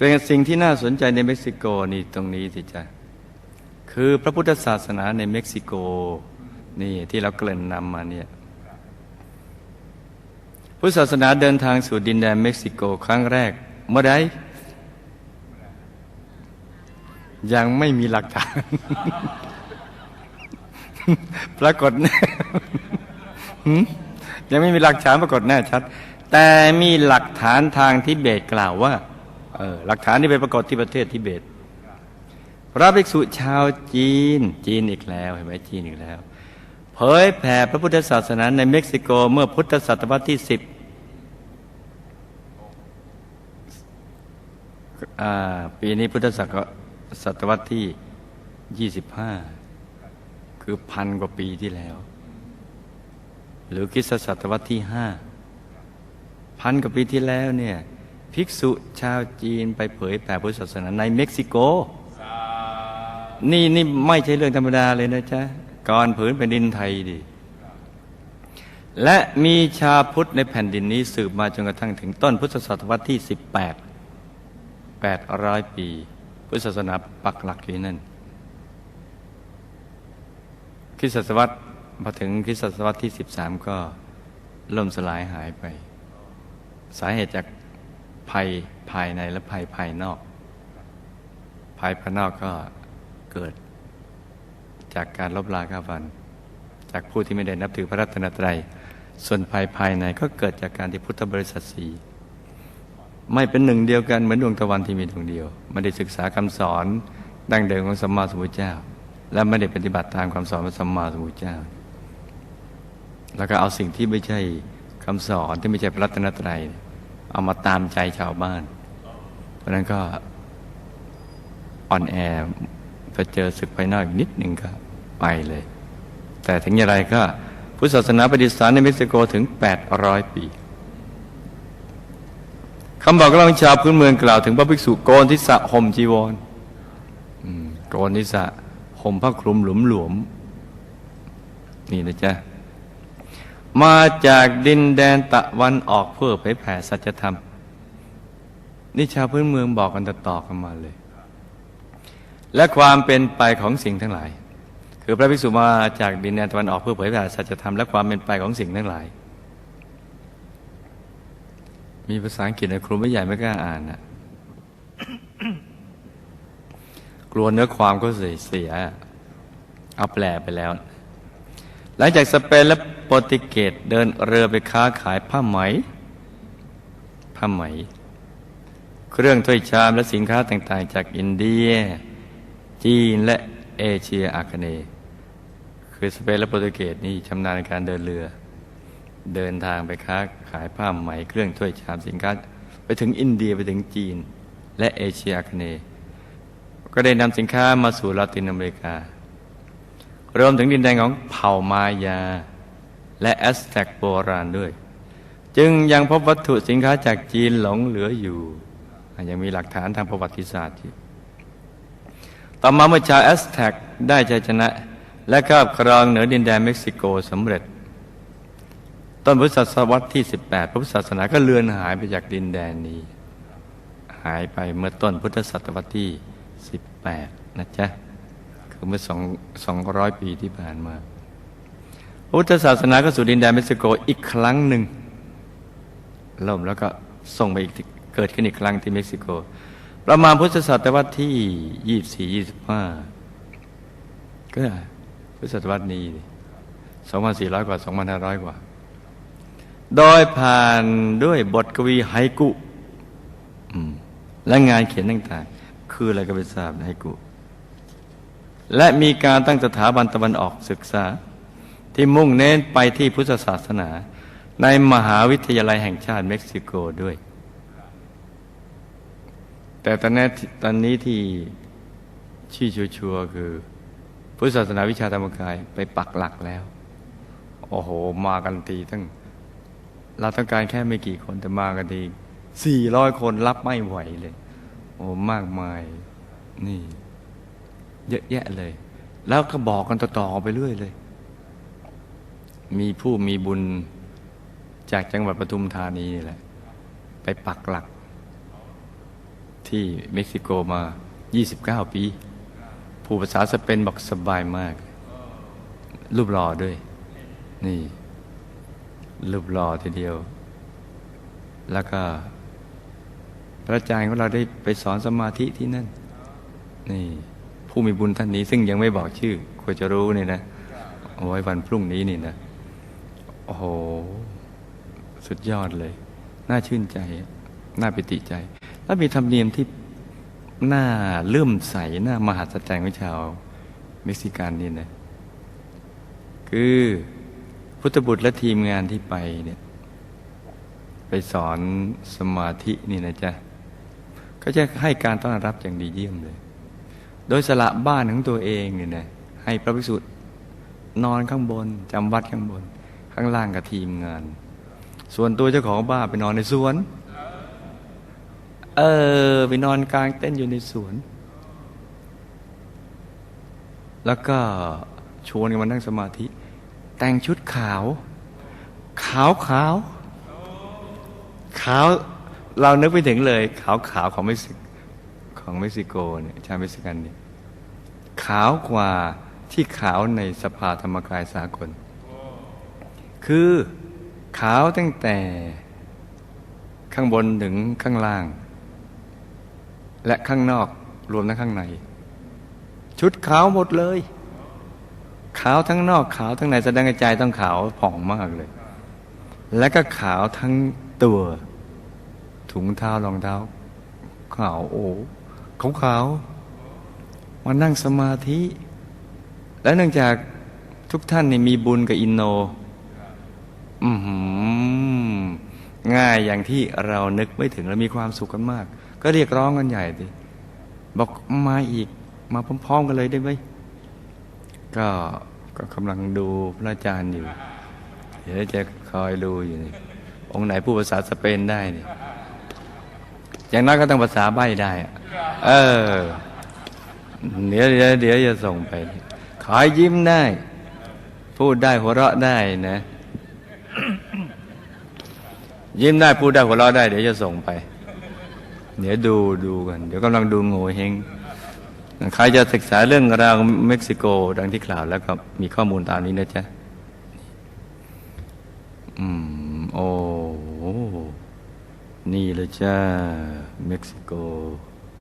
แต่สิ่งที่น่าสนใจในเม็กซิโกนี่ตรงนี้สิจ๊ะคือพระพุทธศาสนาในเม็กซิโกนี่ที่เราเกริ่นนำมาเนี่ยพุทธศาสนาเดินทางสู่ดินแดนเม็กซิโกครั้งแรก เมื่อใดยังไม่มีหลักฐาน ปรากฏแน่ยังไม่มีหลักฐานปรากฏแน่ชัด แต่มีหลักฐานทางทิเบตกล่าวว่า เออหลักฐานที่ไปปรากฏที่ประเทศทิเบต พระภิกษุชาวจีน จีนอีกแล้วเห็นไหมจีนอีกแล้ว เผยแผ่พระพุทธศาสนาในเม็กซิโกเมื่อพุทธศตวรรษที่สิบปีนี้พุทธศักราชศตวรรษที่ยี่สิบห้าคือพันกว่าปีที่แล้ว หรือคิสศตวรรษที่ห้าพันกว่าปีที่แล้วเนี่ย ภิกษุชาวจีนไปเผยแผ่พุทธศาสนาในเม็กซิโก นี่นี่ไม่ใช่เรื่องธรรมดาเลยนะจ๊ะก่อนผืนแผ่นดินไทยดิและมีชาพุทธในแผ่นดินนี้สืบมาจนกระทั่งถึงต้นพุทธศตวรรษที่ 18 800 ปี พุทธศาสนาปักหลักอยู่ที่นั่นคริสตศตวรรษพอถึงคริสตศตวรรษที่ 13 ก็ล่มสลายหายไป สาเหตุจาก ภัยภายในและภัยภายนอกภายภายนอกก็เกิด จากการลบลาข้าฟัน จากผู้ที่ไม่ได้นับถือพระรัตนตรัย ส่วนภายภายในก็เกิดจากการที่พุทธบริษัทสีไม่เป็นหนึ่งเดียวกันเหมือนดวงตะวันที่มีดวงเดียวไม่ได้ศึกษาคำสอนดั้งเดิมของสัมมาสัมพุทธเจ้า และไม่ได้ปฏิบัติตามคำสอนของสัมมาสัมพุทธเจ้า แล้วก็เอาสิ่งที่ไม่ใช่คำสอนที่ไม่ใช่พระรัตนตรัย เอามาตามใจชาวบ้าน เพราะนั้นก็อ่อนแอพอเจอศึกภายนอกอีกนิดหนึ่งก็ไปเลย แต่ถึงอย่างไรก็พุทธศาสนาประดิษฐานในเม็กซิโกถึง 800 ปีคำบอกเล่างชาวพื้นเมืองกล่าวถึงพระภิกษุโกนทิสะห่มจีวรอืมโกนทิสะห่มผ้าคลุมหลุมหลวมๆนี่นะจ๊ะ มาจากดินแดนตะวันออกเพื่อเผยแผ่สัจธรรม นี่ชาวพื้นเมืองบอกกันต่อๆกันมาเลย และความเป็นไปของสิ่งทั้งหลาย คือพระภิกษุมาจากดินแดนตะวันออกเพื่อเผยแผ่สัจธรรมและความเป็นไปของสิ่งทั้งหลาย มีภาษาอังกฤษนะครูไม่ใหญ่ไม่กล้าอ่านนะกลัวเนื้อความก็เสียเสียเอาแปลไปแล้ว หลังจากสเปนและโปรตุเกสเดินเรือไปค้าขายผ้าไหม ผ้าไหม เครื่องถ้วยชามและสินค้าต่างๆ จากอินเดีย จีนและเอเชียอาคเนย์คือสเปนและโปรตุเกสนี่ชำนาญในการเดินเรือ เดินทางไปค้าขายผ้าไหม เครื่องถ้วยชามสินค้า ไปถึงอินเดียไปถึงจีน และเอเชียอาคเนย์ก็ได้นำสินค้ามาสู่ลาตินอเมริกา รวมถึงดินแดนของเผ่ามายา และแอสแท็กโบราณด้วย จึงยังพบวัตถุสินค้าจากจีนหลงเหลืออยู่ยังมีหลักฐานทางประวัติศาสตร์อยู่ต่อมาเมื่อชาวแอสแท็กได้ชัยชนะ และครอบครองเหนือดินแดนเม็กซิโกสำเร็จ ต้นพุทธศตวรรษที่ 18 พระพุทธศาสนาก็เลือนหายไปจากดินแดนนี้ หายไปเมื่อต้นพุทธศตวรรษที่ 18 นะจ๊ะ คือเมื่อสองสองร้อยปีที่ผ่านมาพุทธศาสนาก็สู่ดินแดนเม็กซิโกอีกครั้งหนึ่งล่มแล้วก็ส่งไปอีกเกิดขึ้นอีกครั้งที่เม็กซิโก ประมาณพุทธศตวรรษที่ยี่สี่ยี่สิบห้าก็พุทธศตวรรษนี้สองพันสี่ร้อยกว่าสองพันห้าร้อยกว่า โดยผ่านด้วยบทกวีไฮกุและงานเขียนต่างๆ คืออะไรก็ไม่ทราบไฮกุ และมีการตั้งสถาบันตะวันออกศึกษา ที่มุ่งเน้นไปที่พุทธศาสนา ในมหาวิทยาลัยแห่งชาติเม็กซิโกด้วย แต่ตอนนี้ตอนนี้ที่ชี้ชัวร์คือ พุทธศาสนาวิชาธรรมกายไปปักหลักแล้ว โอ้โห มากันทีตั้งเราต้องการแค่ไม่กี่คนแต่มากันทีสี่ร้อยคนรับไม่ไหวเลย โอ้มากมายนี่ เยอะแยะเลย แล้วก็บอกกันต่อๆไปเรื่อยเลย มีผู้มีบุญจากจังหวัดปทุมธานีนี่แหละ ไปปักหลักทที่เม็กซิโกมา 29 ปี ผู้ภาษาสเปนบอกสบายมาก รูปหล่อด้วย นี่ รูปหล่อทีเดียว แล้วก็พระอาจารย์ของเราได้ไปสอนสมาธิที่นั่น นี่ ผู้มีบุญท่านนี้ ซึ่งยังไม่บอกชื่อควรจะรู้นี่นะเอาไว้วันพรุ่งนี้นี่นะโอ้โห สุดยอดเลย น่าชื่นใจ น่าปิติใจ แล้วมีธรรมเนียมที่น่าเลื่อมใสน่ามหัศจรรย์ของชาวเม็กซิกันนี่นะคือพุทธบุตรและทีมงานที่ไปเนี่ยไปสอนสมาธินี่นะจ๊ะก็จะให้การต้อนรับอย่างดีเยี่ยมเลย โดยสละบ้านของตัวเองเนี่ยนะให้พระภิกษุนอนข้างบนจำวัดข้างบน ข้างล่างกับทีมงาน ส่วนตัวเจ้าของบ้านไปนอนในสวน เออไปนอนกลางเต้นอยู่ในสวน แล้วก็ชวนกันมานั่งสมาธิ แต่งชุดขาว ขาวขาวขาวเรานึกไปถึงเลย ขาวขาวของเม็กซิของเม็กซิโกเนี่ยชาวเม็กซิกันเนี่ยาวกว่าที่ขาวในสภาธรรมกายสากล คือขาวตั้งแต่ข้างบนถึงข้างล่าง และข้างนอกรวมทั้งข้างใน ชุดขาวหมดเลย ขาวทั้งนอกขาวทั้งในแสดงใจต้องขาวผ่องมากเลย และก็ขาวทั้งตัว ถุงเท้ารองเท้าขาวโอ้ขาวขาว มานั่งสมาธิ และเนื่องจากทุกท่านนี่มีบุญกับอินโน อืง่ายอย่างที่เรานึกไม่ถึงและมีความสุขกันมาก ก็เรียกร้องกันใหญ่ดิบอกมาอีกมาพร้อมๆกันเลยได้ไหมก็ก็กำลังดูพระอาจารย์อยู่ เดี๋ยวจะคอยดูอยู่นี่องค์ไหนพูดภาษาสเปนได้เนี่ยอย่างน้อยก็ต้องภาษาใบ้ได้อะเออ เดี๋ยวเดี๋ยวเดี๋ยวจะส่งไป ขอยิ้มได้ พูดได้หัวเราะได้นะ ยิ้มได้พูดได้หัวเราะได้ เดี๋ยวจะส่งไป เดี๋ยวดูดูกัน เดี๋ยวกำลังดูโง่เฮงใครจะศึกษาเรื่องราวเม็กซิโก ดังที่กล่าวแล้วก็มีข้อมูลตามนี้นะจ๊ะ อืม โอ้ นี่เลยจ้า เม็กซิโก